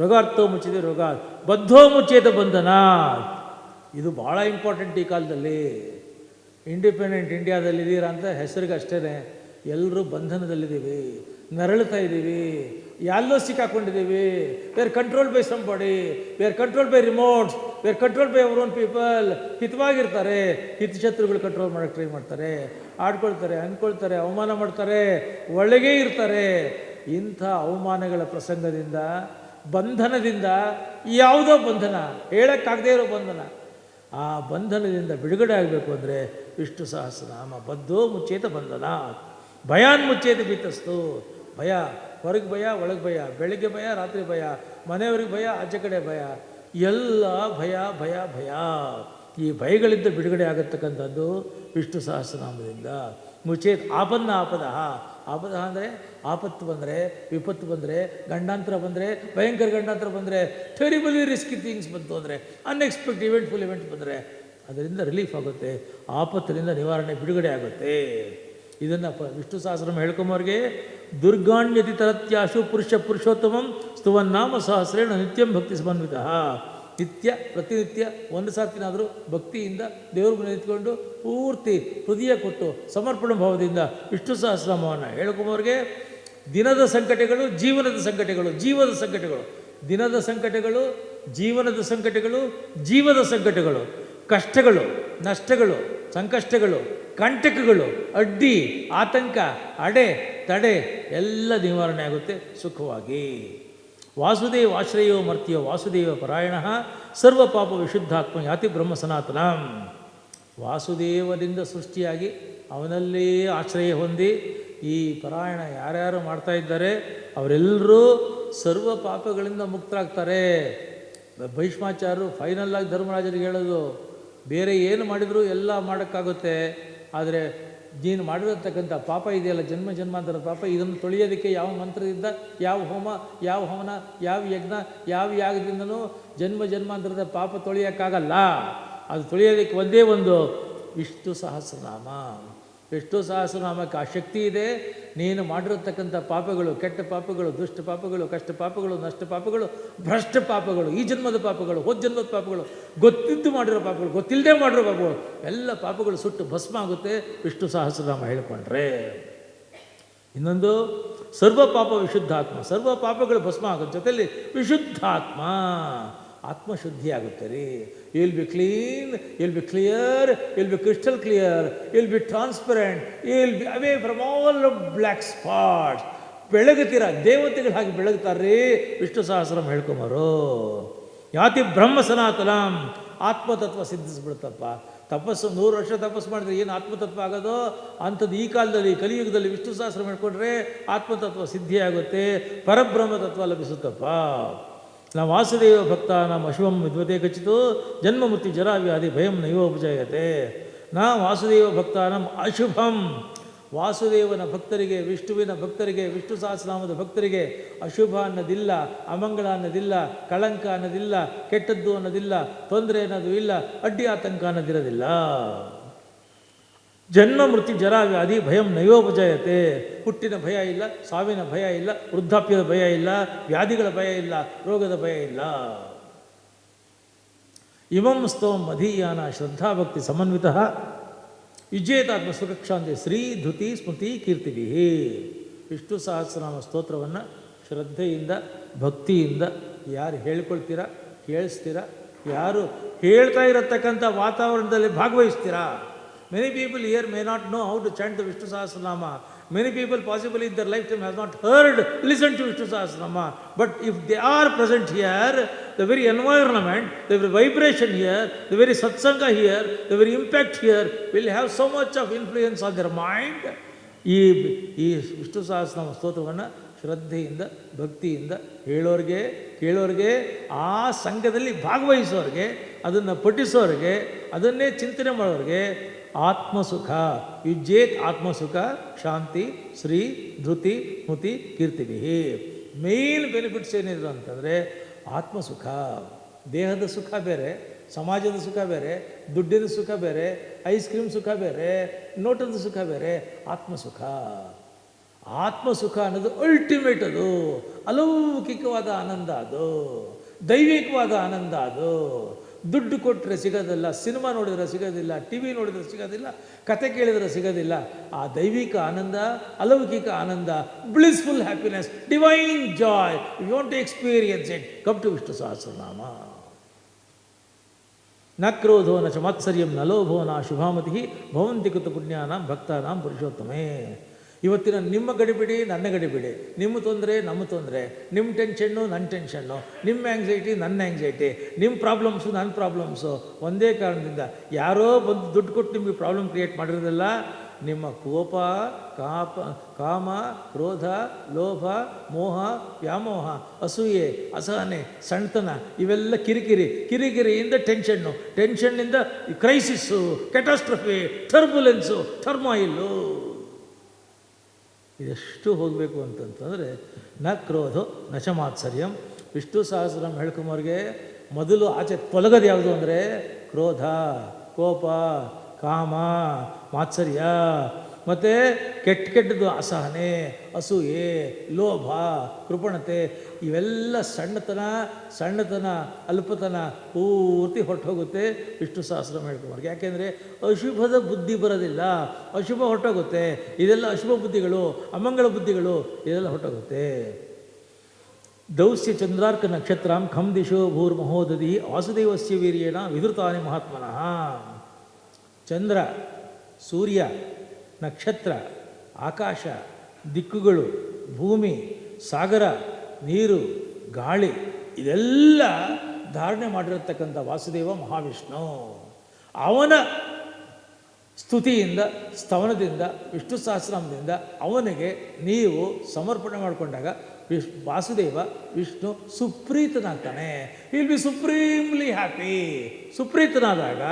ರೋಗಾರ್ಥೋ ಮುಚ್ಚಿದೆ ರೋಗ ಬದ್ಧೋ ಮುಚ್ಚೇತ ಬಂಧನ. ಇದು ಭಾಳ ಇಂಪಾರ್ಟೆಂಟ್ ಈ ಕಾಲದಲ್ಲಿ. ಇಂಡಿಪೆಂಡೆಂಟ್ ಇಂಡಿಯಾದಲ್ಲಿ ಇಂಡಿಯಾದಲ್ಲಿದ್ದೀರಾ ಅಂತ ಹೆಸರಿಗೆ ಅಷ್ಟೇ ಎಲ್ಲರೂ ಬಂಧನದಲ್ಲಿದ್ದೀವಿ ನರಳುತ್ತಾ ಇದ್ದೀವಿ ಎಲ್ಲೋ ಸಿಕ್ಕಾಕೊಂಡಿದ್ದೀವಿ. Were control by some body we are control by remotes were control by our own people ಹಿತವಾಗಿರ್ತಾರೆ ಹಿತಶತ್ರುಗಳು ಕಂಟ್ರೋಲ್ ಮಾಡೋಕ್ಕೆ ಟ್ರೈ ಮಾಡ್ತಾರೆ. ಆಡ್ಕೊಳ್ತಾರೆ ಅಂದ್ಕೊಳ್ತಾರೆ ಅವಮಾನ ಮಾಡ್ತಾರೆ, ಒಳಗೇ ಇರ್ತಾರೆ. ಇಂಥ ಅವಮಾನಗಳ ಪ್ರಸಂಗದಿಂದ ಬಂಧನದಿಂದ ಯಾವುದೋ ಬಂಧನ, ಹೇಳೋಕ್ಕಾಗದೇ ಇರೋ ಬಂಧನ. ಆ ಬಂಧನದಿಂದ ಬಿಡುಗಡೆ ಆಗಬೇಕು ಅಂದರೆ ವಿಷ್ಣು ಸಹಸ್ರನಾಮ, ಬದ್ಧೋ ಮುಚ್ಚೇತ ಬಂಧನ. ಭಯಾನ್ ಮುಚ್ಚೇತ ಬಿತ್ತಸ್ತು ಭಯ, ಹೊರಗೆ ಭಯ, ಒಳಗೆ ಭಯ, ಬೆಳಗ್ಗೆ ಭಯ, ರಾತ್ರಿ ಭಯ, ಮನೆಯವ್ರಿಗೆ ಭಯ, ಆಚೆ ಕಡೆ ಭಯ. ಎಲ್ಲ ಭಯ ಭಯ ಭಯ. ಈ ಭಯಗಳಿಂದ ಬಿಡುಗಡೆ ಆಗತಕ್ಕಂಥದ್ದು ವಿಷ್ಣು ಸಹಸ್ರನಾಮದಿಂದ. ಮುಚೇತ್ ಆಪನ್ನ ಆಪದ. ಆಪದ ಅಂದರೆ ಆಪತ್ತು ಬಂದರೆ ವಿಪತ್ತು ಬಂದರೆ ಗಂಡಾಂತರ ಬಂದರೆ ಭಯಂಕರ ಗಂಡಾಂತರ ಬಂದರೆ ಟೆರಿಬಲಿ ರಿಸ್ಕಿ ಥಿಂಗ್ಸ್ ಬಂತು ಅಂದರೆ ಅನ್ಎಕ್ಸ್ಪೆಕ್ಟ್ ಇವೆಂಟ್ಫುಲ್ ಇವೆಂಟ್ ಬಂದರೆ ಅದರಿಂದ ರಿಲೀಫ್ ಆಗುತ್ತೆ ಆಪತ್ತರಿಂದ ನಿವಾರಣೆ ಬಿಡುಗಡೆ ಆಗುತ್ತೆ. ಇದನ್ನು ಪ ವಿಷ್ಣು ಸಹಸ್ರಮ ಹೇಳ್ಕೊಂಬವ್ರಿಗೆ, ದುರ್ಗಾಣ್ಯತಿ ತರತ್ಯಾಶು ಪುರುಷ ಪುರುಷೋತ್ತಮಂ ಸ್ತುವನ್ನಾಮ ಸಹಸ್ರೇಣ ನಿತ್ಯಂ ಭಕ್ತಿ ಸಮನ್ವಿತ. ನಿತ್ಯ, ಪ್ರತಿನಿತ್ಯ ಒಂದು ಸಾತಿನಾದರೂ ಭಕ್ತಿಯಿಂದ ದೇವ್ರ ಮುಂದೆ ನಿಂತ್ಕೊಂಡು ಪೂರ್ತಿ ಹೃದಯ ಕೊಟ್ಟು ಸಮರ್ಪಣ ಭಾವದಿಂದ ವಿಷ್ಣು ಸಹಸ್ರನಾಮವನ್ನು ಹೇಳ್ಕೊಂಬವ್ರಿಗೆ, ದಿನದ ಸಂಕಟಗಳು ಜೀವನದ ಸಂಕಟಗಳು, ಜೀವದ ಸಂಕಟಗಳು. ದಿನದ ಸಂಕಟಗಳು, ಜೀವನದ ಸಂಕಟಗಳು, ಜೀವದ ಸಂಕಟಗಳು. ಕಷ್ಟಗಳು, ನಷ್ಟಗಳು, ಸಂಕಷ್ಟಗಳು, ಕಂಟಕಗಳು, ಅಡ್ಡಿ, ಆತಂಕ, ಅಡೆ, ತಡೆ, ಎಲ್ಲ ನಿವಾರಣೆ ಆಗುತ್ತೆ ಸುಖವಾಗಿ. ವಾಸುದೇವ ಆಶ್ರಯೋ ಮರ್ತ್ಯೋ ವಾಸುದೇವ ಪರಾಯಣ ಸರ್ವ ಪಾಪ ವಿಶುದ್ಧಾತ್ಮ ಯಾತಿ ಬ್ರಹ್ಮ ಸನಾತನ. ವಾಸುದೇವದಿಂದ ಸೃಷ್ಟಿಯಾಗಿ ಅವನಲ್ಲೇ ಆಶ್ರಯ ಹೊಂದಿ ಈ ಪರಾಯಣ ಯಾರ್ಯಾರು ಮಾಡ್ತಾ ಇದ್ದಾರೆ ಅವರೆಲ್ಲರೂ ಸರ್ವ ಪಾಪಗಳಿಂದ ಮುಕ್ತರಾಗ್ತಾರೆ. ಭೀಷ್ಮಾಚಾರ್ಯರು ಫೈನಲ್ ಆಗಿ ಧರ್ಮರಾಜರಿಗೆ ಹೇಳೋದು, ಬೇರೆ ಏನು ಮಾಡಿದರೂ ಎಲ್ಲ ಮಾಡೋಕ್ಕಾಗುತ್ತೆ, ಆದರೆ ನೀನು ಮಾಡಿರತಕ್ಕಂಥ ಪಾಪ ಇದೆಯಲ್ಲ, ಜನ್ಮ, ಜನ್ಮಾಂತರದ ಪಾಪ, ಇದನ್ನು ತೊಳೆಯೋದಕ್ಕೆ ಯಾವ ಮಂತ್ರದಿಂದ, ಯಾವ ಹೋಮ, ಯಾವ ಹವನ, ಯಾವ ಯಜ್ಞ, ಯಾವ ಯಾಗದಿಂದನೂ ಜನ್ಮ, ಜನ್ಮಾಂತರದ ಪಾಪ ತೊಳೆಯೋಕ್ಕಾಗಲ್ಲ. ಅದು ತೊಳೆಯೋದಕ್ಕೆ ಒಂದೇ ಒಂದು ವಿಷ್ಣು ಸಹಸ್ರನಾಮ. ವಿಷ್ಣು ಸಹಸ್ರನಾಮಕ್ಕೆ ಆ ಶಕ್ತಿ ಇದೆ. ನೀನು ಮಾಡಿರತಕ್ಕಂಥ ಪಾಪಗಳು, ಕೆಟ್ಟ ಪಾಪಗಳು, ದುಷ್ಟ ಪಾಪಗಳು, ಕಷ್ಟ ಪಾಪಗಳು, ನಷ್ಟ ಪಾಪಗಳು, ಭ್ರಷ್ಟ ಪಾಪಗಳು, ಈ ಜನ್ಮದ ಪಾಪಗಳು, ಹೋದ ಜನ್ಮದ ಪಾಪಗಳು, ಗೊತ್ತಿದ್ದು ಮಾಡಿರೋ ಪಾಪಗಳು, ಗೊತ್ತಿಲ್ಲದೆ ಮಾಡಿರೋ ಪಾಪಗಳು, ಎಲ್ಲ ಪಾಪಗಳು ಸುಟ್ಟು ಭಸ್ಮ ಆಗುತ್ತೆ. ವಿಷ್ಣು ಸಹಸ್ರನಾಮ ಹೇಳ್ಕೊಂಡ್ರೆ. ಇನ್ನೊಂದು ಸರ್ವ ಪಾಪ ವಿಶುದ್ಧಾತ್ಮ. ಸರ್ವ ಪಾಪಗಳು ಭಸ್ಮ ಆಗುತ್ತೆ ಜೊತೆಯಲ್ಲಿ ವಿಶುದ್ಧಾತ್ಮ. ಆತ್ಮಶುದ್ಧಿ ಆಗುತ್ತೆ ರೀ. Will be clean will be clear will be crystal clear will be transparent will be away from all black spots ಬೆಳಗುತ್ತೀರ, ದೇವತೆಗಳು ಹಾಗೆ ಬೆಳಗ್ತಾರ್ರಿ ವಿಷ್ಣು ಸಹಸ್ರಂ ಹೇಳ್ಕೊಂಬರು. ಯಾತಿ ಬ್ರಹ್ಮ ಸನಾತನಂ, ಆತ್ಮತತ್ವ ಸಿದ್ಧಿಸ್ಬಿಡ್ತಪ್ಪ. ತಪಸ್ಸು, ನೂರು ವರ್ಷ ತಪಸ್ಸು ಮಾಡಿದ್ರೆ ಏನು ಆತ್ಮತತ್ವ ಆಗೋದು? ಅಂಥದ್ದು ಈ ಕಾಲದಲ್ಲಿ, ಕಲಿಯುಗದಲ್ಲಿ ವಿಷ್ಣು ಸಹಸ್ರ ಮಾಡಿಕೊಂಡ್ರೆ ಆತ್ಮತತ್ವ ಸಿದ್ಧಿಯಾಗುತ್ತೆ, ಪರಬ್ರಹ್ಮ ತತ್ವ ಲಭಿಸುತ್ತಪ್ಪ. ನಾವು ವಾಸುದೇವ ಭಕ್ತ ನಮ್ಮ ಅಶುಭಂ ವಿದ್ವತೆ ಖಚಿತು, ಜನ್ಮ ಮೃತ್ಯು ಜರಾ ವ್ಯಾಧಿ ಭಯಂ ನೈವೋಪಜಾಯತೆ ನಾ ವಾಸುದೇವ ಭಕ್ತ ನಮ್ಮ ಅಶುಭಂ. ವಾಸುದೇವನ ಭಕ್ತರಿಗೆ, ವಿಷ್ಣುವಿನ ಭಕ್ತರಿಗೆ, ವಿಷ್ಣು ಸಹಸ್ರನಾಮದ ಭಕ್ತರಿಗೆ ಅಶುಭ ಅನ್ನೋದಿಲ್ಲ, ಅಮಂಗಳ ಅನ್ನೋದಿಲ್ಲ, ಕಳಂಕ ಅನ್ನೋದಿಲ್ಲ, ಕೆಟ್ಟದ್ದು ಅನ್ನೋದಿಲ್ಲ, ತೊಂದರೆ ಅನ್ನೋದು ಇಲ್ಲ, ಅಡ್ಡಿ ಆತಂಕ ಅನ್ನೋದಿರೋದಿಲ್ಲ. ಜನ್ಮ ಮೃತ್ಯು ಜರ ವ್ಯಾಧಿ, ಭಯಂ ನಯೋಪಜಯತೆ ಹುಟ್ಟಿನ ಭಯ ಇಲ್ಲ, ಸಾವಿನ ಭಯ ಇಲ್ಲ, ವೃದ್ಧಾಪ್ಯದ ಭಯ ಇಲ್ಲ, ವ್ಯಾಧಿಗಳ ಭಯ ಇಲ್ಲ, ರೋಗದ ಭಯ ಇಲ್ಲ. ಇಮಂ ಸ್ತೋಂ ಮಧೀಯಾನ ಶ್ರದ್ಧಾಭಕ್ತಿ ಸಮನ್ವಿತ. ವಿಜೇತಾತ್ಮ ಸುರಕ್ಷಾಂತಿ ಶ್ರೀ ಧೃತಿ ಸ್ಮೃತಿ ಕೀರ್ತಿಭಿ. ವಿಷ್ಣು ಸಹಸ್ರನಾಮ ಸ್ತೋತ್ರವನ್ನು ಶ್ರದ್ಧೆಯಿಂದ, ಭಕ್ತಿಯಿಂದ ಯಾರು ಹೇಳ್ಕೊಳ್ತೀರಾ, ಕೇಳಿಸ್ತೀರಾ, ಯಾರು ಹೇಳ್ತಾ ಇರತಕ್ಕಂಥ ವಾತಾವರಣದಲ್ಲಿ ಭಾಗವಹಿಸ್ತೀರಾ? People here may not know how to chant the Vishnu Sahasranama many people possible in their life time has not heard listen to Vishnu Sahasranama but if they are present here the very environment the very vibration here the very satsang here the very impact here will have so much of influence on their mind ಈ ಈ ವಿಷ್ಣು ಸಹಸ್ರನಾಮ ಸ್ತೋತ್ರವನ್ನು ಶ್ರದ್ಧೆಯಿಂದ, ಭಕ್ತಿಯಿಂದ ಹೇಳೋರಿಗೆ, ಕೇಳೋರಿಗೆ, ಆ ಸಂಘದಲ್ಲಿ ಭಾಗವಹಿಸೋರಿಗೆ, ಅದನ್ನು ಪಠಿಸೋರಿಗೆ, ಅದನ್ನೇ ಚಿಂತನೆ ಮಾಡೋರಿಗೆ ಆತ್ಮಸುಖ. ಯುಜ್ಜೇತ್ ಆತ್ಮಸುಖ, ಶಾಂತಿ, ಶ್ರೀ, ಧೃತಿ, ಸ್ಮೃತಿ ಕೀರ್ತಿಭಿ ಮೇನ್ ಬೆನಿಫಿಟ್ಸ್ ಏನಿದ್ರು ಅಂತಂದರೆ ಆತ್ಮಸುಖ. ದೇಹದ ಸುಖ ಬೇರೆ, ಸಮಾಜದ ಸುಖ ಬೇರೆ, ದುಡ್ಡಿನ ಸುಖ ಬೇರೆ, ಐಸ್ ಕ್ರೀಮ್ ಸುಖ ಬೇರೆ, ನೋಟದ ಸುಖ ಬೇರೆ, ಆತ್ಮಸುಖ. ಆತ್ಮಸುಖ ಅನ್ನೋದು ಅಲ್ಟಿಮೇಟ್ ಅದು. ಅಲೌಕಿಕವಾದ ಆನಂದ ಅದು. ದೈವಿಕವಾದ ಆನಂದ ಅದು. ದುಡ್ಡು ಕೊಟ್ಟರೆ ಸಿಗೋದಿಲ್ಲ, ಸಿನಿಮಾ ನೋಡಿದ್ರೆ ಸಿಗೋದಿಲ್ಲ ಟಿ ವಿ ನೋಡಿದ್ರೆ ಸಿಗೋದಿಲ್ಲ, ಕತೆ ಕೇಳಿದ್ರೆ ಸಿಗೋದಿಲ್ಲ. ಆ ದೈವಿಕ ಆನಂದ, ಅಲೌಕಿಕ ಆನಂದ blissful happiness divine joy you want to experience it come to Vishnu Sahasranama ನ ಕ್ರೋಧೋ ನ ಚ ಮಾತ್ಸರ್ಯಂ ನ ಲೋಭೋ ನ ಶುಭಾಮತಿ ಭವಂತಿ ಕೃತ ಪುಣ್ಯಾನಾಂ ಭಕ್ತಾನಾಂ ಪುರುಷೋತ್ತಮೇ ಇವತ್ತಿನ ನಿಮ್ಮ ಗಡಿಬಿಡಿ, ನನ್ನ ಗಡಿಬಿಡಿ. ನಿಮ್ಮ ತೊಂದರೆ, ನಮ್ಮ ತೊಂದರೆ. ನಿಮ್ಮ ಟೆನ್ಷನ್ನು ನನ್ನ ಟೆನ್ಷನ್ನು ನಿಮ್ಮ ಆ್ಯಂಗ್ಸೈಟಿ ನನ್ನ ಆ್ಯಂಗ್ಸೈಟಿ ನಿಮ್ಮ ಪ್ರಾಬ್ಲಮ್ಸು ನನ್ನ ಪ್ರಾಬ್ಲಮ್ಸು ಒಂದೇ ಕಾರಣದಿಂದ ಯಾರೋ ಬಂದು ದುಡ್ಡು ಕೊಟ್ಟು ನಿಮಗೆ ಪ್ರಾಬ್ಲಮ್ ಕ್ರಿಯೇಟ್ ಮಾಡಿರೋದಿಲ್ಲ, ನಿಮ್ಮ ಕೋಪ, ಕಾಪ, ಕಾಮ, ಕ್ರೋಧ, ಲೋಭ, ಮೋಹ, ವ್ಯಾಮೋಹ, ಅಸೂಯೆ, ಅಸಹನೆ, ಸಣ್ತನ, ಇವೆಲ್ಲ ಕಿರಿಕಿರಿ. ಕಿರಿಕಿರಿಯಿಂದ ಟೆನ್ಷನ್ನು ಟೆನ್ಷನ್ನಿಂದ ಕ್ರೈಸಿಸ್ಸು ಕೆಟಾಸ್ಟ್ರಫಿ ಟರ್ಬುಲೆನ್ಸು ಟರ್ಮಾಯಿಲ್ಲು ಇದೆಷ್ಟು ಹೋಗಬೇಕು ಅಂತಂತಂದರೆ, ನ ಕ್ರೋಧೋ ನ ಚ ಮಾತ್ಸರ್ಯಂ. ವಿಷ್ಣು ಸಹಸ್ರಂ ಹೇಳ್ಕೊಂಬವ್ರಿಗೆ ಮೊದಲು ಆಚೆ ತೊಲಗದು ಯಾವುದು ಅಂದರೆ, ಕ್ರೋಧ, ಕೋಪ, ಕಾಮ, ಮಾತ್ಸರ್ಯ. ಮತ್ತು ಕೆಟ್ಟ ಕೆಟ್ಟದ್ದು ಅಸಹನೆ, ಅಸೂಯೆ, ಲೋಭ, ಕೃಪಣತೆ, ಇವೆಲ್ಲ ಸಣ್ಣತನ ಸಣ್ಣತನ, ಅಲ್ಪತನ ಪೂರ್ತಿ ಹೊರಟೋಗುತ್ತೆ ವಿಷ್ಣು ಸಹಸ್ರ ಹೇಳ್ಕೊಂಬರ್ಗೆ ಯಾಕೆಂದರೆ ಅಶುಭದ ಬುದ್ಧಿ ಬರೋದಿಲ್ಲ. ಅಶುಭ ಹೊರಟೋಗುತ್ತೆ. ಇದೆಲ್ಲ ಅಶುಭ ಬುದ್ಧಿಗಳು, ಅಮಂಗಳ ಬುದ್ಧಿಗಳು, ಇದೆಲ್ಲ ಹೊರಟೋಗುತ್ತೆ. ದೌಸ್ಯ ಚಂದ್ರಾರ್ಕ ನಕ್ಷತ್ರಂ ಖಂ ದಿಶೋ ಭೂರ್ಮಹೋದಧಿ ವಾಸುದೇವಸ್ಯ ವೀರ್ಯೇಣ ವಿಧೃತಾನಿ ಮಹಾತ್ಮನಃ. ಚಂದ್ರ, ಸೂರ್ಯ ನಕ್ಷತ್ರ, ಆಕಾಶ, ದಿಕ್ಕುಗಳು, ಭೂಮಿ, ಸಾಗರ, ನೀರು, ಗಾಳಿ, ಇದೆಲ್ಲ ಧಾರಣೆ ಮಾಡಿರತಕ್ಕಂಥ ವಾಸುದೇವ ಮಹಾವಿಷ್ಣು. ಅವನ ಸ್ತುತಿಯಿಂದ, ಸ್ತವನದಿಂದ, ವಿಷ್ಣು ಸಹಸ್ರಾಮದಿಂದ ಅವನಿಗೆ ನೀವು ಸಮರ್ಪಣೆ ಮಾಡಿಕೊಂಡಾಗ ವಿಶ್ ವಾಸುದೇವ ವಿಷ್ಣು ಸುಪ್ರೀತನಾಗ್ತಾನೆ. ವಿಲ್ ಬಿ ಸುಪ್ರೀಮ್ಲಿ ಹ್ಯಾಪಿ ಸುಪ್ರೀತನಾದಾಗ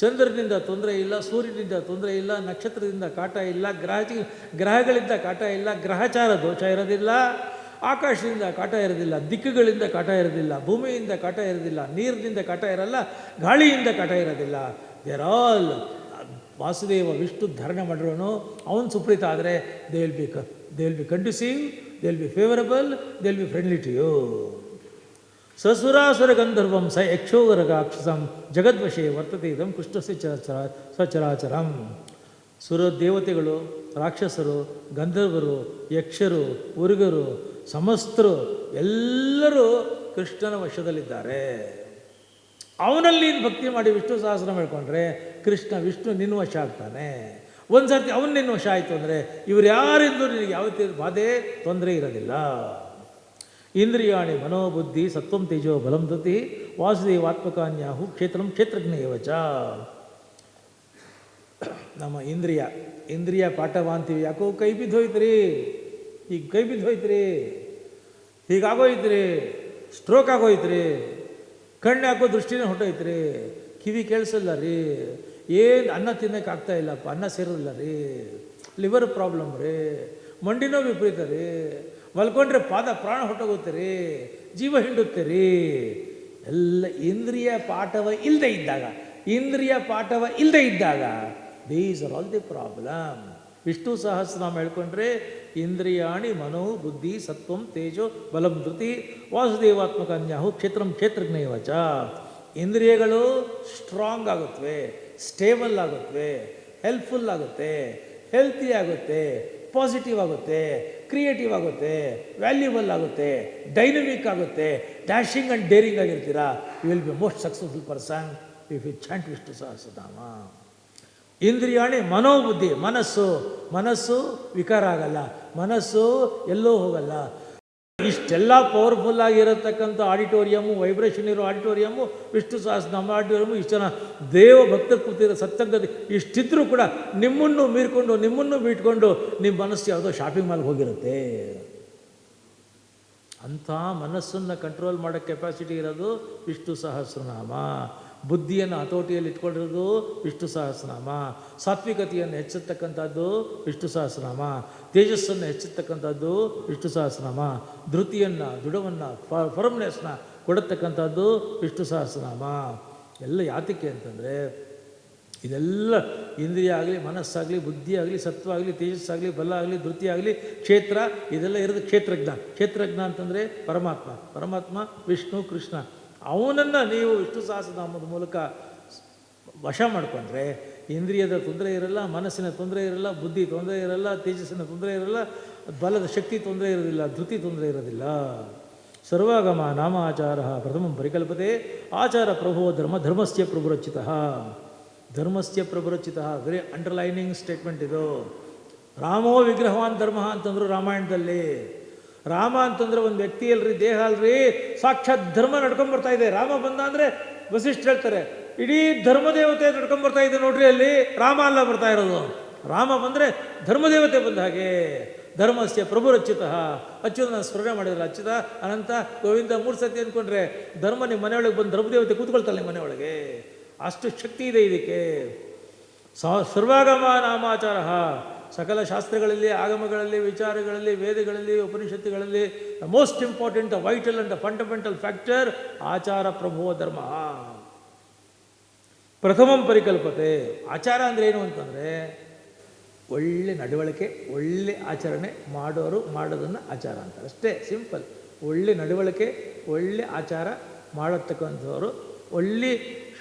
ಚಂದ್ರನಿಂದ ತೊಂದರೆ ಇಲ್ಲ, ಸೂರ್ಯನಿಂದ ತೊಂದರೆ ಇಲ್ಲ, ನಕ್ಷತ್ರದಿಂದ ಕಾಟ ಇಲ್ಲ ಗ್ರಹ ಗ್ರಹಗಳಿಂದ ಕಾಟ ಇಲ್ಲ, ಗ್ರಹಚಾರ ದೋಷ ಇರೋದಿಲ್ಲ, ಆಕಾಶದಿಂದ ಕಾಟ ಇರೋದಿಲ್ಲ, ದಿಕ್ಕುಗಳಿಂದ ಕಾಟ ಇರೋದಿಲ್ಲ, ಭೂಮಿಯಿಂದ ಕಾಟ ಇರೋದಿಲ್ಲ, ನೀರಿನಿಂದ ಕಾಟ ಇರಲ್ಲ, ಗಾಳಿಯಿಂದ ಕಾಟ ಇರೋದಿಲ್ಲ. ದೇರ್ ಆಲ್ ವಾಸುದೇವ ವಿಷ್ಣು ಧಾರಣೆ ಮಾಡಿರೋನು, ಅವನು ಸುಪ್ರೀತ ಆದರೆ they will be they will be conducive they will be favourable they will be friendly to you ಸಸುರಾಸುರ ಗಂಧರ್ವಂ ಸ ಯಕ್ಷೋಗರಗಾಕ್ಷಸಂ ಜಗದ್ವಶೆ ವರ್ತತೆ ಇದಂ ಕೃಷ್ಣಸ್ಯ ಚರ ಸಚರಾಚರಂ ಸುರ ದೇವತೆಗಳು, ರಾಕ್ಷಸರು, ಗಂಧರ್ವರು, ಯಕ್ಷರು, ಉರುಗರು, ಸಮಸ್ತರು ಎಲ್ಲರೂ ಕೃಷ್ಣನ ವಶದಲ್ಲಿದ್ದಾರೆ. ಅವನಲ್ಲಿ ಭಕ್ತಿ ಮಾಡಿ ವಿಷ್ಣು ಸಹಸ್ರ ಹೇಳ್ಕೊಂಡ್ರೆ ಕೃಷ್ಣ, ವಿಷ್ಣು ನಿನ್ನ ವಶ ಆಗ್ತಾನೆ. ಒಂದು ಸರ್ತಿ ಅವನು ನಿನ್ನ ವಶ ಆಯಿತು ಅಂದರೆ ಇವ್ರು ಯಾರಿಂದಲೂ ನಿನಗೆ ಯಾವ ಬಾಧೆ ತೊಂದರೆ ಇರೋದಿಲ್ಲ. ಇಂದ್ರಿಯಾಣಿ ಮನೋಬುದ್ಧಿ ಸತ್ವಂ ತೇಜೋ ಬಲಂ ದತಿ ವಾಸುದೇವಾತ್ಮಕಾನ್ಯಾಹು ಕ್ಷೇತ್ರಂ ಕ್ಷೇತ್ರಜ್ಞೇವಚ ನಮ್ಮ ಇಂದ್ರಿಯ ಇಂದ್ರಿಯ ಪಾಠವ ಅಂತೀವಿ ಯಾಕೋ ಕೈ ಬಿದ್ದೋಯ್ತ್ರಿ ಈಗ ಕೈ ಬಿದ್ದೋಯ್ತ್ರಿ ಹೀಗಾಗೋಯ್ತ್ರಿ ಸ್ಟ್ರೋಕ್ ಆಗೋಯ್ತ್ರಿ ಕಣ್ಣು ಹಾಕೋ ದೃಷ್ಟಿನೇ ಹೊಟ್ಟೋಯ್ತ್ರಿ ಕಿವಿ ಕೇಳಿಸಲ್ಲ ರೀ. ಏನು ಅನ್ನ ತಿನ್ನಕ್ಕೆ ಆಗ್ತಾ ಇಲ್ಲಪ್ಪ. ಅನ್ನ ಸೇರೋದಿಲ್ಲ ರೀ. ಲಿವರ್ ಪ್ರಾಬ್ಲಮ್ ರೀ. ಮಂಡಿನೋ ವಿಪರೀತ ರೀ. ಮಲ್ಕೊಂಡ್ರೆ ಪಾದ ಪ್ರಾಣ ಹೊಟ್ಟೋಗುತ್ತೆ ರೀ ಜೀವ ಹಿಂಡುತ್ತೆ ರೀ ಎಲ್ಲ ಇಂದ್ರಿಯ ಪಾಠವ ಇಲ್ಲದೆ ಇದ್ದಾಗ, ಇಂದ್ರಿಯ ಪಾಠವ ಇಲ್ಲದೆ ಇದ್ದಾಗ these are all the problem Vishnu Sahasranama ಹೇಳ್ಕೊಂಡ್ರೆ, ಇಂದ್ರಿಯಾಣಿ ಮನೋ ಬುದ್ಧಿ ಸತ್ವಂ ತೇಜೋ ಬಲಂ ಧೃತಿ ವಾಸುದೇವಾತ್ಮಕ ಅನ್ಯಾಹು ಕ್ಷೇತ್ರಂ ಕ್ಷೇತ್ರಜ್ಞೇವಚ. ಇಂದ್ರಿಯಗಳು ಸ್ಟ್ರಾಂಗ್ ಆಗುತ್ತವೆ ಸ್ಟೇಬಲ್ ಆಗುತ್ತವೆ ಹೆಲ್ಪ್ಫುಲ್ ಆಗುತ್ತೆ ಹೆಲ್ತಿ ಆಗುತ್ತೆ ಪಾಸಿಟಿವ್ ಆಗುತ್ತೆ ಕ್ರಿಯೇಟಿವ್ ಆಗುತ್ತೆ ವ್ಯಾಲ್ಯೂಬಲ್ ಆಗುತ್ತೆ ಡೈನಮಿಕ್ ಆಗುತ್ತೆ dashing and daring ಆಗಿರ್ತೀರಾ you will be most successful person if you chant Vishnu Sahasranama ಇಂದ್ರಿಯಾಣಿ ಮನೋಬುದ್ಧಿ, ಮನಸ್ಸು ಮನಸ್ಸು ವಿಕಾರ ಆಗಲ್ಲ, ಮನಸ್ಸು ಎಲ್ಲೋ ಹೋಗಲ್ಲ ಇಷ್ಟೆಲ್ಲ ಪವರ್ಫುಲ್ ಆಗಿರತಕ್ಕಂಥ ಆಡಿಟೋರಿಯಮ್ಮು ವೈಬ್ರೇಷನ್ ಇರೋ ಆಡಿಟೋರಿಯಮ್ಮು ವಿಷ್ಣು ಸಹಸ್ರ ನಮ್ಮ ಆಡಿಟೋರಿಯಮ್ಮು ಇಷ್ಟು ಜನ ದೇವ ಭಕ್ತರು ಕೂತಿರೋ ಸತ್ಸಂಗದ ಇಷ್ಟಿದ್ರೂ ಕೂಡ ನಿಮ್ಮನ್ನು ಮೀರ್ಕೊಂಡು, ನಿಮ್ಮನ್ನು ಮೀಟ್ಕೊಂಡು ನಿಮ್ಮ ಮನಸ್ಸು ಯಾವುದೋ ಶಾಪಿಂಗ್ ಮಾಲ್ಗೆ ಹೋಗಿರುತ್ತೆ. ಅಂಥ ಮನಸ್ಸನ್ನು ಕಂಟ್ರೋಲ್ ಮಾಡೋ ಕೆಪಾಸಿಟಿ ಇರೋದು ವಿಷ್ಣು ಸಹಸ್ರನಾಮ. ಬುದ್ಧಿಯನ್ನು ಹತೋಟಿಯಲ್ಲಿ ಇಟ್ಕೊಂಡಿರೋದು ವಿಷ್ಣು ಸಹಸ್ರನಾಮ. ಸಾತ್ವಿಕತೆಯನ್ನು ಹೆಚ್ಚಿರ್ತಕ್ಕಂಥದ್ದು ವಿಷ್ಣು ಸಹಸ್ರನಾಮ. ತೇಜಸ್ಸನ್ನು ಹೆಚ್ಚತಕ್ಕಂಥದ್ದು ವಿಷ್ಣು ಸಹಸ್ರನಾಮ. ಧೃತಿಯನ್ನು, ದೃಢವನ್ನು ಫರ್ಮ್ನೆಸ್ನ ಕೊಡತಕ್ಕಂಥದ್ದು ವಿಷ್ಣು ಸಹಸ್ರನಾಮ. ಎಲ್ಲ ಯಾತಕ್ಕೆ ಅಂತಂದರೆ, ಇದೆಲ್ಲ ಇಂದ್ರಿಯ ಆಗಲಿ, ಮನಸ್ಸಾಗಲಿ, ಬುದ್ಧಿ ಆಗಲಿ, ಸತ್ವ ಆಗಲಿ ತೇಜಸ್ಸಾಗಲಿ ಬಲ ಆಗಲಿ, ಧೃತಿ ಆಗಲಿ, ಕ್ಷೇತ್ರ, ಇದೆಲ್ಲ ಇರೋದು ಕ್ಷೇತ್ರಜ್ಞ. ಕ್ಷೇತ್ರಜ್ಞ ಅಂತಂದರೆ ಪರಮಾತ್ಮ. ಪರಮಾತ್ಮ, ವಿಷ್ಣು, ಕೃಷ್ಣ. ಅವನನ್ನು ನೀವು ವಿಷ್ಣು ಸಹಸ್ರನಾಮದ ಮೂಲಕ ವಶ ಮಾಡಿಕೊಂಡ್ರೆ, ಇಂದ್ರಿಯದ ತೊಂದರೆ ಇರಲ್ಲ, ಮನಸ್ಸಿನ ತೊಂದರೆ ಇರಲ್ಲ, ಬುದ್ಧಿ ತೊಂದರೆ ಇರಲ್ಲ, ತೇಜಸ್ಸಿನ ತೊಂದರೆ ಇರಲ್ಲ, ಬಲದ ಶಕ್ತಿ ತೊಂದರೆ ಇರೋದಿಲ್ಲ, ಧೃತಿ ತೊಂದರೆ ಇರೋದಿಲ್ಲ. ಸರ್ವಾಗಮ ನಾಮ ಆಚಾರ ಪ್ರಥಮ ಪರಿಕಲ್ಪತೆ, ಆಚಾರ ಪ್ರಭೋ ಧರ್ಮ, ಧರ್ಮಸ್ಯ ಪ್ರಭುರಚಿತ. ಧರ್ಮಸ್ಯ ಪ್ರಭುರಚಿತ ವೆರಿ ಅಂಡರ್ಲೈನಿಂಗ್ ಸ್ಟೇಟ್ಮೆಂಟ್ ಇದು. ರಾಮೋ ವಿಗ್ರಹವಾನ್ ಧರ್ಮ ಅಂತಂದರು ರಾಮಾಯಣದಲ್ಲಿ. ರಾಮ ಅಂತಂದ್ರೆ ಒಂದು ವ್ಯಕ್ತಿ ಅಲ್ರಿ, ದೇಹ ಅಲ್ರಿ. ಸಾಕ್ಷಾತ್ ಧರ್ಮ ನಡ್ಕೊಂಡ್ ಬರ್ತಾ ಇದೆ. ರಾಮ ಬಂದ ಅಂದ್ರೆ ವಸಿಷ್ಠ ಹೇಳ್ತಾರೆ, ಇಡೀ ಧರ್ಮದೇವತೆ ನಡ್ಕೊಂಡ್ ಬರ್ತಾ ಇದೆ ನೋಡ್ರಿ ಅಲ್ಲಿ. ರಾಮ ಅಲ್ಲ ಬರ್ತಾ ಇರೋದು. ರಾಮ ಬಂದ್ರೆ ಧರ್ಮದೇವತೆ ಬಂದ ಹಾಗೆ. ಧರ್ಮಸ್ಯ ಪ್ರಭುರಚ್ಯುತ. ಅಚ್ಯುತನ ಸ್ಮರಣೆ ಮಾಡಿದ್ರೆ ಅಚ್ಯುತ ಅನಂತ, ಗೋವಿಂದ, ಮೂರು ಸತಿ ಅಂದ್ಕೊಂಡ್ರೆ ಧರ್ಮ ನಿಮ್ಮ ಮನೆಯೊಳಗೆ ಬಂದು ಧರ್ಮದೇವತೆ ಕೂತ್ಕೊಳ್ತಾಳೆ ನಿಮ್ಮ ಮನೆಯೊಳಗೆ. ಅಷ್ಟು ಶಕ್ತಿ ಇದೆ ಇದಕ್ಕೆ. ಸರ್ವಾಗಮ ನಾಮಾಚಾರ. ಸಕಲ ಶಾಸ್ತ್ರಗಳಲ್ಲಿ, ಆಗಮಗಳಲ್ಲಿ, ವಿಚಾರಗಳಲ್ಲಿ, ವೇದಗಳಲ್ಲಿ, ಉಪನಿಷತ್ತುಗಳಲ್ಲಿ the most important the vital and the fundamental factor ಆಚಾರ ಪ್ರಭೋ ಧರ್ಮ. ಪ್ರಥಮಂ ಪರಿಕಲ್ಪತೆ. ಆಚಾರ ಅಂದರೆ ಏನು ಅಂತಂದರೆ, ಒಳ್ಳೆ ನಡವಳಿಕೆ, ಒಳ್ಳೆ ಆಚರಣೆ ಮಾಡೋರು ಮಾಡೋದನ್ನು ಆಚಾರ ಅಂತಾರೆ. ಅಷ್ಟೇ ಸಿಂಪಲ್ ಒಳ್ಳೆ ನಡವಳಿಕೆ, ಒಳ್ಳೆ ಆಚಾರ ಮಾಡತಕ್ಕಂಥವ್ರು, ಒಳ್ಳೆ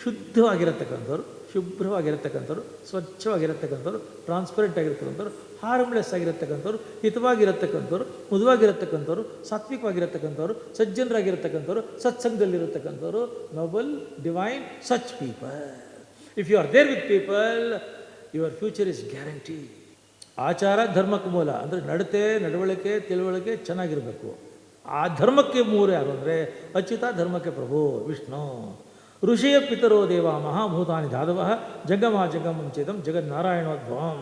ಶುದ್ಧವಾಗಿರತಕ್ಕಂಥವ್ರು ಶುಭ್ರವಾಗಿರತಕ್ಕಂಥವ್ರು, ಸ್ವಚ್ಛವಾಗಿರತಕ್ಕಂಥವ್ರು ಟ್ರಾನ್ಸ್ಪರೆಂಟ್ ಆಗಿರ್ತಕ್ಕಂಥವ್ರು ಹಾರ್ಮ್ಲೆಸ್ ಆಗಿರತಕ್ಕಂಥವ್ರು, ಹಿತವಾಗಿರತಕ್ಕಂಥವ್ರು, ಮುದುವಾಗಿರತಕ್ಕಂಥವ್ರು, ಸಾತ್ವಿಕವಾಗಿರತಕ್ಕಂಥವ್ರು, ಸಜ್ಜನರಾಗಿರತಕ್ಕಂಥವ್ರು, ಸತ್ಸಂಗದಲ್ಲಿರತಕ್ಕಂಥವ್ರು noble divine such people if you are there with people your future is guarantee ಆಚಾರ, ಧರ್ಮಕ್ಕೆ ಮೂಲ. ಅಂದರೆ ನಡತೆ, ನಡವಳಿಕೆ, ತಿಳುವಳಿಕೆ ಚೆನ್ನಾಗಿರಬೇಕು. ಆ ಧರ್ಮಕ್ಕೆ ಮೂರು ಯಾರು ಅಂದರೆ ಅಚ್ಯುತ, ಧರ್ಮಕ್ಕೆ ಪ್ರಭು, ವಿಷ್ಣು. ಋಷಿಯ ಪಿತರೋ ದೇವ ಮಹಾಭೂತಾನಿ ಧಾದವ ಜಗಮ ಜಂಗಮಂ ಚೇತಂ ಜಗನ್ನಾರಾಯಣೋದ್ಭವಂ.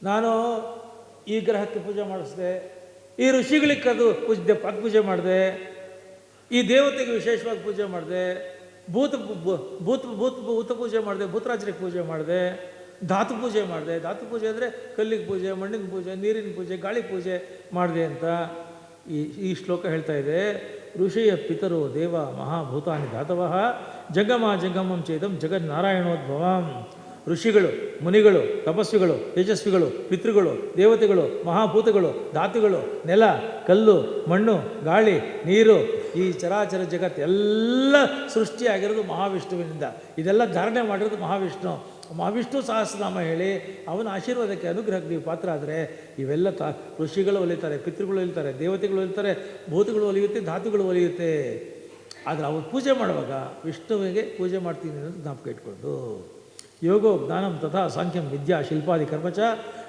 ನಾನು ಈ ಗ್ರಹಕ್ಕೆ ಪೂಜೆ ಮಾಡಿಸಿದೆ, ಈ ಋಷಿಗಳಿಗೆ ಕರೆದು ಪೂಜೆ ಪೂಜೆ ಮಾಡಿದೆ, ಈ ದೇವತೆಗೆ ವಿಶೇಷವಾಗಿ ಪೂಜೆ ಮಾಡಿದೆ, ಭೂತ ಭೂತ ಭೂತ ಭೂತ ಪೂಜೆ ಮಾಡಿದೆ ಭೂತರಾಜರಿಗೆ ಪೂಜೆ ಮಾಡಿದೆ, ಧಾತು ಪೂಜೆ ಮಾಡಿದೆ. ಧಾತು ಪೂಜೆ ಅಂದರೆ ಕಲ್ಲಿಗೆ ಪೂಜೆ, ಮಣ್ಣಿನ ಪೂಜೆ, ನೀರಿನ ಪೂಜೆ, ಗಾಳಿ ಪೂಜೆ ಮಾಡಿದೆ ಅಂತ ಈ ಈ ಶ್ಲೋಕ ಹೇಳ್ತಾ ಇದೆ. ಋಷಿಯ ಪಿತರು ದೇವ ಮಹಾಭೂತಾನಿ ಧಾತವಃ ಜಂಗಮ ಜಗಮಂ ಚೇತಂ ಜಗನ್ನಾರಾಯಣೋದ್ಭವಂ. ಋಷಿಗಳು, ಮುನಿಗಳು, ತಪಸ್ವಿಗಳು, ತೇಜಸ್ವಿಗಳು, ಪಿತೃಗಳು, ದೇವತೆಗಳು, ಮಹಾಭೂತಗಳು, ಧಾತುಗಳು, ನೆಲ, ಕಲ್ಲು, ಮಣ್ಣು, ಗಾಳಿ, ನೀರು, ಈ ಚರಾಚರ ಜಗತ್ತು ಎಲ್ಲ ಸೃಷ್ಟಿಯಾಗಿರೋದು ಮಹಾವಿಷ್ಣುವಿನಿಂದ. ಇದೆಲ್ಲ ಧಾರಣೆ ಮಾಡಿರೋದು ಮಹಾವಿಷ್ಣು. ಮಹಾವಿಷ್ಣು ಸಹಸ್ರನಾಮ ಹೇಳಿ ಅವನ ಆಶೀರ್ವಾದಕ್ಕೆ ಅನುಗ್ರಹಕ್ಕೆ ನೀವು ಪಾತ್ರ ಆದರೆ ಇವೆಲ್ಲ ತ ಋಷಿಗಳು ಒಲಿತಾರೆ, ಪಿತೃಗಳು ಒಲಿತಾರೆ, ದೇವತೆಗಳು ಒಲಿತಾರೆ, ಭೂತಗಳು ಒಲಿಯುತ್ತೆ, ಧಾತುಗಳು ಒಲಿಯುತ್ತೆ. ಆದರೆ ಅವ್ರು ಪೂಜೆ ಮಾಡುವಾಗ ವಿಷ್ಣುವಿಗೆ ಪೂಜೆ ಮಾಡ್ತೀನಿ ಅನ್ನೋದು ಜ್ಞಾಪಕ ಇಟ್ಕೊಂಡು ಯೋಗೋ ಜ್ಞಾನಂ ತಥಾ ಸಾಂಖ್ಯಂ ವಿದ್ಯಾ ಶಿಲ್ಪಾದಿ ಕರ್ಮಚ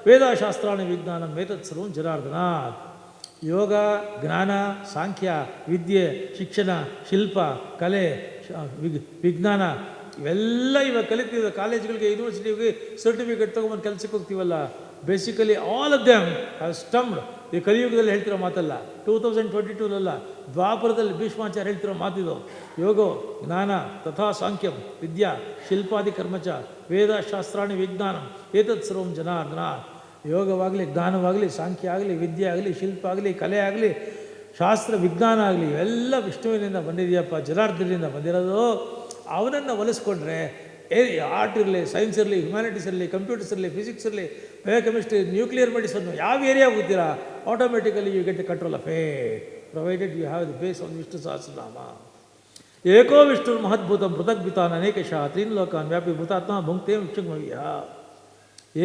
ವೇದಶಾಸ್ತ್ರಾಣಿ ವಿಜ್ಞಾನಂ ಮೇತತ್ ಸರ್ವಂ ಜನಾರ್ದನಾಥ್. ಯೋಗ, ಜ್ಞಾನ, ಸಾಂಖ್ಯ, ವಿದ್ಯೆ, ಶಿಕ್ಷಣ, ಶಿಲ್ಪ, ಕಲೆ ವಿಜ್ಞಾನ ಇವೆಲ್ಲ ಇವಾಗ ಕಲಿತಿದ್ದ ಕಾಲೇಜ್ಗಳಿಗೆ ಯೂನಿವರ್ಸಿಟಿಗೆ ಸರ್ಟಿಫಿಕೇಟ್ ತೊಗೊಂಬಂದು ಕೆಲಸಕ್ಕೆ ಹೋಗ್ತೀವಲ್ಲ? Basically all of them stumped ಈ ಕಲಿಯುಗದಲ್ಲಿ ಹೇಳ್ತಿರೋ ಮಾತಲ್ಲ ಟೂ ತೌಸಂಡ್ ಟ್ವೆಂಟಿ ಟೂಲಲ್ಲ ದ್ವಾಪರದಲ್ಲಿ ಭೀಷ್ಮಾಚಾರ್ಯ ಹೇಳ್ತಿರೋ ಮಾತಿದು. ಯೋಗೋ ಜ್ಞಾನ ತಥಾ ಸಾಂಖ್ಯಂ ವಿದ್ಯಾ ಶಿಲ್ಪಾದಿ ಕರ್ಮಚ ವೇದ ಶಾಸ್ತ್ರಾಣಿ ವಿಜ್ಞಾನಂ ಏತತ್ ಸರ್ವಂ ಜನಾರ್ದನ. ಯೋಗವಾಗಲಿ, ಜ್ಞಾನವಾಗಲಿ, ಸಾಂಖ್ಯ ಆಗಲಿ, ವಿದ್ಯೆ ಆಗಲಿ, ಶಿಲ್ಪ ಆಗಲಿ, ಕಲೆ ಆಗಲಿ, ಶಾಸ್ತ್ರ ವಿಜ್ಞಾನ ಆಗಲಿ, ಇವೆಲ್ಲ ವಿಷ್ಣುವಿನಿಂದ ಬಂದಿದೆಯಪ್ಪ, ಜನಾರ್ದನಿಂದ ಬಂದಿರೋದು. ಅವನನ್ನು ಒಲಿಸ್ಕೊಂಡ್ರೆ ಏ ಆರ್ಟ್ ಇರಲಿ, ಸೈನ್ಸ್ ಇರಲಿ, ಹ್ಯುಮ್ಯಾನಿಟೀಸ್ ಇರಲಿ, ಕಂಪ್ಯೂಟರ್ಸ್ ಇರಲಿ, ಫಿಸಿಕ್ಸ್ ಇರಲಿ, ಬಯೋಕೆಮಿಸ್ಟ್ರಿ, ನ್ಯೂಕ್ಲಿಯರ್ ಮೆಡಿಸನ್ನು ಯಾವ ಏರಿಯಾ ಓದ್ತೀರಾ automatically you get control of a provided you have the base on Vishnu Sahasranama ಏಕೋ ವಿಷ್ಣು ಮಹದ್ಭುತಂ ಮೃತಗ್ಭಿತಾನ್ ಅನೇಕಶ ತ್ರೀನ್ ಲೋಕಾನ್ ವ್ಯಾಪಿ ಮೃತಾತ್ಮ ಭುಂಕ್ತೇ ವಿಷ್ಣುಮವ್ಯ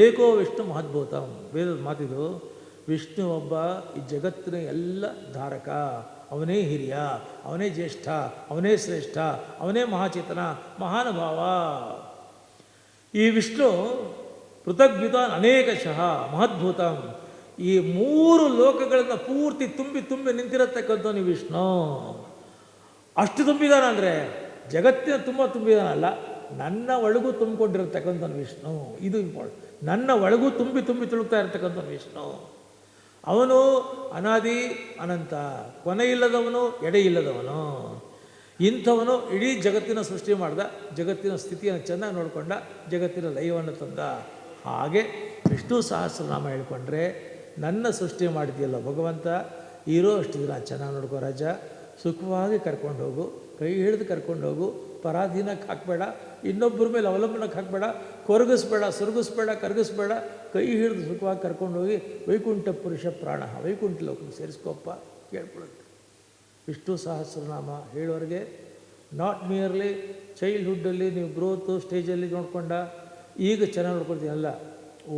ಏಕೋ ವಿಷ್ಣು ಮಹದ್ಭೂತಂ, ವೇದದ ಮಾತಿದು, ವಿಷ್ಣು ಒಬ್ಬ ಈ ಜಗತ್ತಿನ ಎಲ್ಲ ಧಾರಕ. ಅವನೇ ಹಿರಿಯ, ಅವನೇ ಜ್ಯೇಷ್ಠ, ಅವನೇ ಶ್ರೇಷ್ಠ, ಅವನೇ ಮಹಾಚೇತನ, ಮಹಾನುಭಾವ. ಈ ವಿಷ್ಣು ಅನೇಕ ಅನೇಕಶಃ, ಮಹದ್ಭೂತಂ. ಈ ಮೂರು ಲೋಕಗಳನ್ನು ಪೂರ್ತಿ ತುಂಬಿ ತುಂಬಿ ನಿಂತಿರತಕ್ಕಂಥವನು ವಿಷ್ಣು. ಅಷ್ಟು ತುಂಬಿದಾನ ಅಂದರೆ ಜಗತ್ತಿನ ತುಂಬ ತುಂಬಿದಾನಲ್ಲ, ನನ್ನ ಒಳಗೂ ತುಂಬಿಕೊಂಡಿರತಕ್ಕಂಥವ್ನು ವಿಷ್ಣು. ಇದು ಇಂಪಾರ್ಟೆಂಟ್ ನನ್ನ ಒಳಗೂ ತುಂಬಿ ತುಂಬಿ ತುಳುಕ್ತಾ ಇರತಕ್ಕಂಥವ್ನು ವಿಷ್ಣು. ಅವನು ಅನಾದಿ ಅನಂತ, ಕೊನೆ ಇಲ್ಲದವನು ಎಡೆ ಇಲ್ಲದವನು. ಇಂಥವನು ಇಡೀ ಜಗತ್ತಿನ ಸೃಷ್ಟಿ ಮಾಡ್ದ, ಜಗತ್ತಿನ ಸ್ಥಿತಿಯನ್ನು ಚೆನ್ನಾಗಿ ನೋಡಿಕೊಂಡ, ಜಗತ್ತಿನ ಲಯವನ್ನು ತಂದ. ಹಾಗೆ ವಿಷ್ಣು ಸಹಸ್ರನಾಮ ಹೇಳ್ಕೊಂಡ್ರೆ, ನನ್ನ ಸೃಷ್ಟಿ ಮಾಡಿದೆಯಲ್ಲ ಭಗವಂತ, ಇರೋ ಅಷ್ಟು ದಿನ ಚೆನ್ನಾಗಿ ನೋಡ್ಕೋ ರಾಜ. ಸುಖವಾಗಿ ಕರ್ಕೊಂಡು ಹೋಗು, ಕೈ ಹಿಡಿದು ಕರ್ಕೊಂಡು ಹೋಗು, ಪರಾಧೀನಕ್ಕೆ ಹಾಕಬೇಡ, ಇನ್ನೊಬ್ಬರ ಮೇಲೆ ಅವಲಂಬನಕ್ಕೆ ಹಾಕಬೇಡ, ಕೊರಗಿಸ್ಬೇಡ, ಸುರಗಿಸ್ಬೇಡ, ಕರಗಿಸ್ಬೇಡ, ಕೈ ಹಿಡಿದು ಸುಖವಾಗಿ ಕರ್ಕೊಂಡು ಹೋಗಿ ವೈಕುಂಠ ಪುರುಷ ಪ್ರಾಣ, ವೈಕುಂಠ ಲೋಕಕ್ಕೆ ಸೇರಿಸ್ಕೊಪ್ಪ ಕೇಳ್ಕೊಳ್ಳುತ್ತೆ ವಿಷ್ಣು ಸಹಸ್ರನಾಮ ಹೇಳೋರಿಗೆ ನಾಟ್ ಮಿಯರ್ಲಿ ಚೈಲ್ಡ್ಹುಡ್ಡಲ್ಲಿ ನೀವು ಗ್ರೋತು ಸ್ಟೇಜಲ್ಲಿ ನೋಡ್ಕೊಂಡ, ಈಗ ಚೆನ್ನಾಗಿ ನೋಡ್ಕೊಳ್ತೀನಿ ಅಲ್ಲ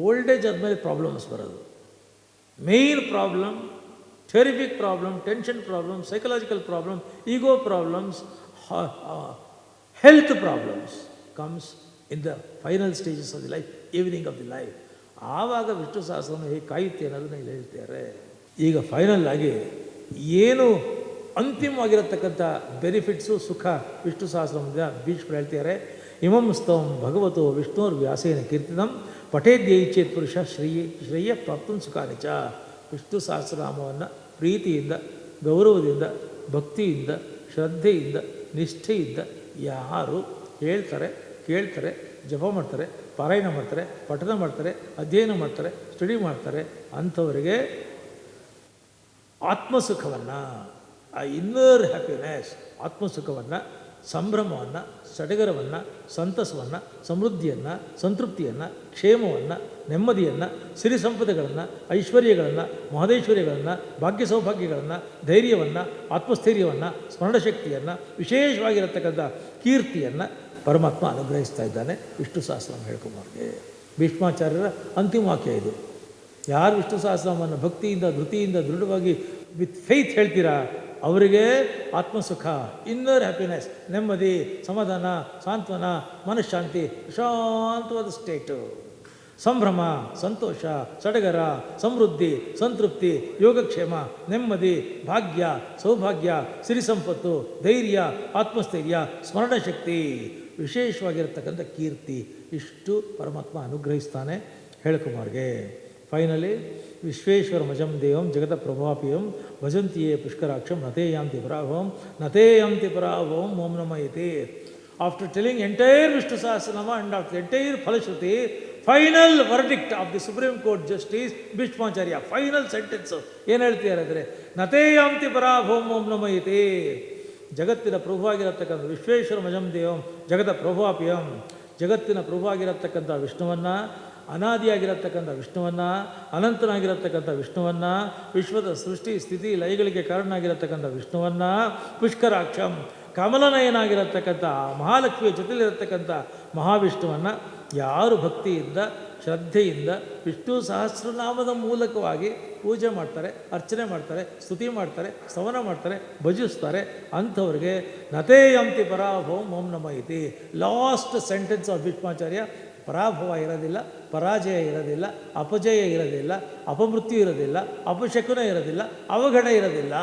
ಓಲ್ಡ್ ಏಜ್ ಆದಮೇಲೆ ಪ್ರಾಬ್ಲಮ್ಸ್ ಬರೋದು. Main problem terrific problem, tension problem psychological problem ego problems health problems comes in the final stages of the life evening of the life ಆವಾಗ ವಿಷ್ಣು ಸಹಸ್ರವನ್ನು ಹೇಗೆ ಕಾಯುತ್ತೆ ಅನ್ನೋದನ್ನ ಇಲ್ಲಿ ಹೇಳ್ತಾರೆ ಈಗ ಫೈನಲ್ ಆಗಿ ಏನು ಅಂತಿಮವಾಗಿರತಕ್ಕಂಥ ಬೆನಿಫಿಟ್ಸು ಸುಖ ವಿಷ್ಣು ಸಹಸ್ರದಿಂದ ಭೀಷ್ಮರು ಹೇಳ್ತಿದ್ದಾರೆ. ಇಮಂ ಸ್ತವಂ ಭಗವತೋ ವಿಷ್ಣುರ್ ವ್ಯಾಸೇನ ಕೀರ್ತಿನಂ ಪಠೇದ್ಯೈಚೇತ್ ಪುರುಷ ಶ್ರೇಯ ಶ್ರೇಯ ಪ್ರಾಪ್ತಂ ಸುಖಾನಿಚ ವಿಷ್ಣು ಸಹಸ್ರನಾಮವನ್ನು ಪ್ರೀತಿಯಿಂದ, ಗೌರವದಿಂದ, ಭಕ್ತಿಯಿಂದ, ಶ್ರದ್ಧೆಯಿಂದ, ನಿಷ್ಠೆಯಿಂದ ಯಾರು ಹೇಳ್ತಾರೆ, ಕೇಳ್ತಾರೆ, ಜಪ ಮಾಡ್ತಾರೆ, ಪಾರಾಯಣ ಮಾಡ್ತಾರೆ ಪಠನ ಮಾಡ್ತಾರೆ, ಅಧ್ಯಯನ ಮಾಡ್ತಾರೆ, ಸ್ಟಡಿ ಮಾಡ್ತಾರೆ, ಅಂಥವರಿಗೆ ಆತ್ಮಸುಖವನ್ನು, ಆ ಇನ್ನರ್ ಹ್ಯಾಪಿನೆಸ್ ಆತ್ಮಸುಖವನ್ನು ಸಂಭ್ರಮವನ್ನು, ಸಡಗರವನ್ನು, ಸಂತಸವನ್ನು, ಸಮೃದ್ಧಿಯನ್ನು, ಸಂತೃಪ್ತಿಯನ್ನು, ಕ್ಷೇಮವನ್ನು, ನೆಮ್ಮದಿಯನ್ನು, ಸಿರಿ ಸಂಪದಗಳನ್ನು, ಐಶ್ವರ್ಯಗಳನ್ನು, ಮಹದೇಶ್ವರ್ಯಗಳನ್ನು, ಭಾಗ್ಯ ಸೌಭಾಗ್ಯಗಳನ್ನು, ಧೈರ್ಯವನ್ನು, ಆತ್ಮಸ್ಥೈರ್ಯವನ್ನು ಸ್ಮರಣಶಕ್ತಿಯನ್ನು ವಿಶೇಷವಾಗಿರತಕ್ಕಂಥ ಕೀರ್ತಿಯನ್ನು ಪರಮಾತ್ಮ ಅನುಗ್ರಹಿಸ್ತಾ ಇದ್ದಾನೆ. ವಿಷ್ಣು ಸಹಸ್ರನಾಮ ಹೇಳ್ಕೊಂಬರ್ಗೆ. ಭೀಷ್ಮಾಚಾರ್ಯರ ಅಂತಿಮ ವಾಕ್ಯ ಇದು. ಯಾರು ವಿಷ್ಣು ಸಹಸ್ರನಾಮವನ್ನು ಭಕ್ತಿಯಿಂದ, ಧೃತಿಯಿಂದ, ದೃಢವಾಗಿ ವಿತ್ ಫೈತ್ ಹೇಳ್ತೀರಾ? ಅವರಿಗೆ ಆತ್ಮಸುಖ, ಇನ್ನರ್ ಹ್ಯಾಪಿನೆಸ್, ನೆಮ್ಮದಿ, ಸಮಾಧಾನ, ಸಾಂತ್ವನ, ಮನಃಶಾಂತಿ ಶಾಂತವಾದ ಸ್ಟೇಟು. ಸಂಭ್ರಮ, ಸಂತೋಷ, ಸಡಗರ, ಸಮೃದ್ಧಿ, ಸಂತೃಪ್ತಿ, ಯೋಗಕ್ಷೇಮ, ನೆಮ್ಮದಿ, ಭಾಗ್ಯ, ಸೌಭಾಗ್ಯ, ಸಿರಿ ಸಂಪತ್ತು, ಧೈರ್ಯ, ಆತ್ಮಸ್ಥೈರ್ಯ, ಸ್ಮರಣಶಕ್ತಿ. ವಿಶೇಷವಾಗಿರತಕ್ಕಂಥ ಕೀರ್ತಿ ಇಷ್ಟು ಪರಮಾತ್ಮ ಅನುಗ್ರಹಿಸ್ತಾನೆ ಹೇಳ್ಕುಮಾರ್ಗೆ ಫೈನಲಿ ವಿಶ್ವೇಶ್ವರ ಮಜಂ ದೇವಂ ಜಗತ ಪ್ರಭಾಪಿಯಂ ಭಜಂತಿಯೇ ಪುಷ್ಕರಾಕ್ಷಂ ನತೇ ಯಾಂತಿ ಪರಾಭವಂ ನತೇ ಯಾಂತಿ ಪರಾಭವಂ ಓಂ ನಮ ಇತಿ after telling entire Vishnu Sahasranama and after entire phalashruti final verdict of the supreme court justice Bhishmacharya final sentence ಏನು ಹೇಳ್ತೀಯಾರೆ ಅಂದರೆ ನತೇ ಯಾಂತಿ ಪರಾಭವಂ ಓಂ ನಮ ಇತಿ ಜಗತ್ತಿನ ಪ್ರಭುವಾಗಿರತಕ್ಕಂಥ ವಿಶ್ವೇಶ್ವರ ಮಜಂ ದೇವಂ ಜಗತ ಪ್ರಭುವಾಪಿಯಂ. ಜಗತ್ತಿನ ಪ್ರಭುವಾಗಿರತಕ್ಕಂಥ ವಿಷ್ಣುವನ್ನು ಅನಾದಿಯಾಗಿರತಕ್ಕಂಥ ವಿಷ್ಣುವನ್ನು, ಅನಂತನಾಗಿರತಕ್ಕಂಥ ವಿಷ್ಣುವನ್ನು, ವಿಶ್ವದ ಸೃಷ್ಟಿ, ಸ್ಥಿತಿ, ಲಯಗಳಿಗೆ ಕಾರಣನಾಗಿರತಕ್ಕಂಥ ವಿಷ್ಣುವನ್ನು, ಪುಷ್ಕರಾಕ್ಷಂ, ಕಮಲನಯನಾಗಿರತಕ್ಕಂಥ, ಮಹಾಲಕ್ಷ್ಮಿಯ ಜೊತೆಲಿರತಕ್ಕಂಥ ಮಹಾವಿಷ್ಣುವನ್ನು ಯಾರು ಭಕ್ತಿಯಿಂದ, ಶ್ರದ್ಧೆಯಿಂದ ವಿಷ್ಣು ಸಹಸ್ರನಾಮದ ಮೂಲಕವಾಗಿ ಪೂಜೆ ಮಾಡ್ತಾರೆ, ಅರ್ಚನೆ ಮಾಡ್ತಾರೆ, ಸ್ತುತಿ ಮಾಡ್ತಾರೆ, ಸ್ತವನ ಮಾಡ್ತಾರೆ, ಭಜಿಸ್ತಾರೆ, ಅಂಥವ್ರಿಗೆ ನತೇಯಂತಿ ಪರಾಭವಂ ಓಂ ನಮ ಇತಿ. ಲಾಸ್ಟ್ ಸೆಂಟೆನ್ಸ್ ಆಫ್ ಭೀಷ್ಮಾಚಾರ್ಯ ಪರಾಭವ ಇರೋದಿಲ್ಲ ಪರಾಜಯ ಇರೋದಿಲ್ಲ ಅಪಜಯ ಇರೋದಿಲ್ಲ ಅಪಮೃತ್ಯು ಇರೋದಿಲ್ಲ ಅಪಶಕುನ ಇರೋದಿಲ್ಲ ಅವಘಡ ಇರೋದಿಲ್ಲ.